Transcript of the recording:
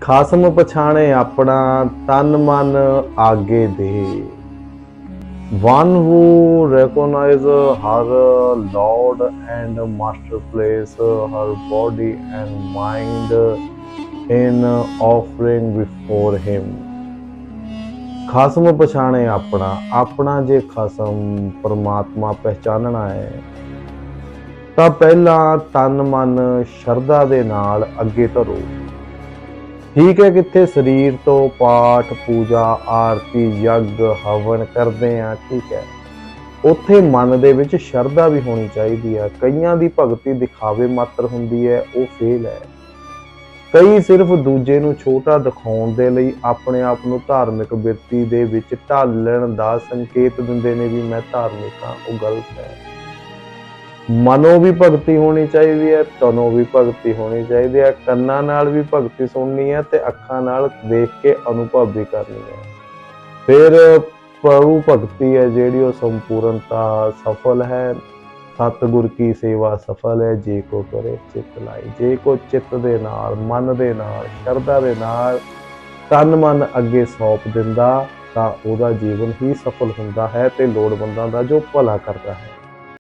ਖਾਸਮ ਪਛਾਣੇ ਆਪਣਾ ਤਨ ਮਨ ਆਗੇ ਦੇ one who recognise her lord and master place her body and mind in offering before him ਖਾਸਮ ਪਛਾਣੇ ਆਪਣਾ ਆਪਣਾ ਜੇ ਖਾਸਮ ਪਰਮਾਤਮਾ ਪਹਿਚਾਨਣਾ ਹੈ ਤਾਂ ਪਹਿਲਾਂ ਤਨ ਮਨ ਸ਼ਰਧਾ ਦੇ ਨਾਲ ਅੱਗੇ ਧਰੋ ਠੀਕ ਹੈ ਕਿੱਥੇ ਸਰੀਰ ਤੋਂ ਪਾਠ, ਪੂਜਾ, ਆਰਤੀ, ਯੱਗ, ਹਵਨ ਕਰਦੇ ਆ ਠੀਕ ਹੈ। ਉੱਥੇ ਮਨ ਦੇ ਵਿੱਚ ਸ਼ਰਧਾ ਵੀ ਹੋਣੀ ਚਾਹੀਦੀ ਆ ਕਈਆਂ ਦੀ ਭਗਤੀ ਦਿਖਾਵੇ ਮਾਤਰ ਹੁੰਦੀ ਹੈ, ਉਹ ਫੇਲ ਹੈ। ਕਈ ਸਿਰਫ ਦੂਜੇ ਨੂੰ ਛੋਟਾ ਦਿਖਾਉਣ ਦੇ ਲਈ ਆਪਣੇ ਆਪ ਨੂੰ ਧਾਰਮਿਕ ਬਿਰਤੀ ਦੇ ਵਿੱਚ ਢਾਲਣ ਦਾ ਸੰਕੇਤ ਦਿੰਦੇ ਨੇ ਵੀ ਮੈਂ ਧਾਰਮਿਕ ਹਾਂ, ਉਹ ਗਲਤ ਹੈ। ਮਨੋਂ ਵੀ ਭਗਤੀ ਹੋਣੀ ਚਾਹੀਦੀ ਹੈ, ਤਨੋਂ ਵੀ ਭਗਤੀ ਹੋਣੀ ਚਾਹੀਦੀ ਹੈ। ਕੰਨਾਂ ਨਾਲ ਵੀ ਭਗਤੀ ਸੁਣਨੀ ਹੈ ਤੇ ਅੱਖਾਂ ਨਾਲ ਦੇਖ ਕੇ ਅਨੁਭਵ ਵੀ ਕਰਨੀ ਹੈ। ਫਿਰ ਪ੍ਰਭੂ ਭਗਤੀ ਹੈ ਜਿਹੜੀ ਉਹ ਸੰਪੂਰਨਤਾ ਸਫਲ ਹੈ। ਸਤਿਗੁਰ ਕੀ ਸੇਵਾ ਸਫਲ ਹੈ, ਜੇ ਕੋ ਕਰੇ ਚਿਤ ਲਾਈ ਜੇ ਕੋ ਚਿੱਤ ਦੇ ਨਾਲ, ਮਨ ਦੇ ਨਾਲ, ਸ਼ਰਧਾ ਦੇ ਨਾਲ ਤਨ ਮਨ ਅੱਗੇ ਸੌਂਪ ਦਿੰਦਾ, ਤਾਂ ਉਹਦਾ ਜੀਵਨ ਹੀ ਸਫਲ ਹੁੰਦਾ ਹੈ ਤੇ ਲੋੜਵੰਦਾਂ ਦਾ ਜੋ ਭਲਾ ਕਰਦਾ ਹੈ।